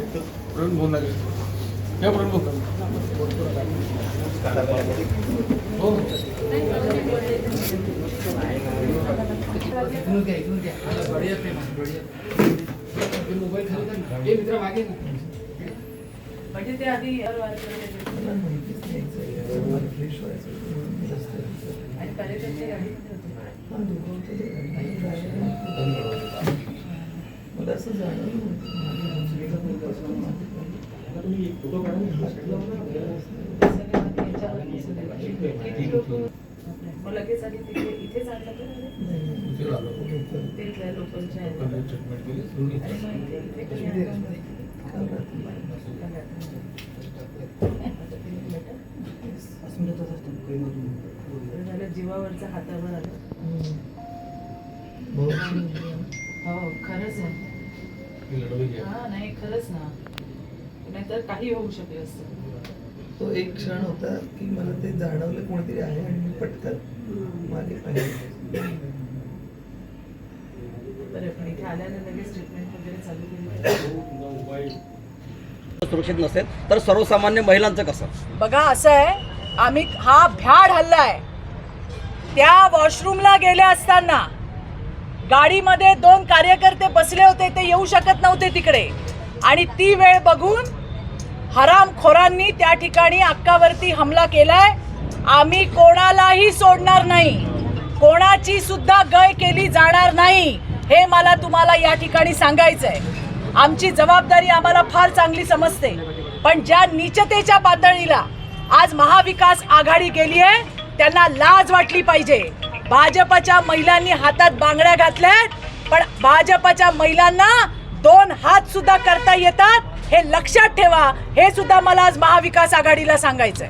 प्रवीण भाऊ लागेल या प्रवीण भाऊ हो. मोबाईल खाली कर ना. ए मित्रा मागे ना. म्हणजे ते आधी आणि कार्यकर्ते मग लगेच आधी तिथे इथेच आणलं तेच आहे लोकांच्या ह्याच्यात. झालं हातावर आलं हो खरंच आहे. हा नाही खरंच ना. नाहीतर काही होऊ शकलं असतं. तो एक क्षण होता की मला ते जाणवलं कोणतरी आहे आणि मी पटकन मागे पाहिजे बरं पण इथे आल्यानं लगेच ट्रीटमेंट वगैरे चालू केली. सुरक्षित नसेल तर सर्वसामान्य महिलांचं कसं? बघा असं आहे आम्ही हा भ्याड हल्ला आहे. त्या वॉशरूमला गेले असताना गाडीमध्ये दोन कार्यकर्ते बसले होते ते येऊ शकत नव्हते तिकडे. आणि ती वेळ बघून हरामखोरांनी त्या ठिकाणी अक्कावरती हमला केलाय. आम्ही कोणालाही सोडणार नाही. कोणाची सुद्धा गय केली जाणार नाही हे मला तुम्हाला या ठिकाणी सांगायचं आहे आमची जबाबदारी आम्हाला फार चांगली समजते. पण ज्या नीचतेच्या पातळीला आज महाविकास आघाडी गेली आहे त्यांना लाज वाटली पाहिजे. भाजपच्या महिलांनी हातात बांगड्या घातल्यात पण भाजपच्या महिलांना दोन हात सुद्धा करता येतात हे लक्षात ठेवा. हे सुद्धा मला आज महाविकास आघाडीला सांगायचंय.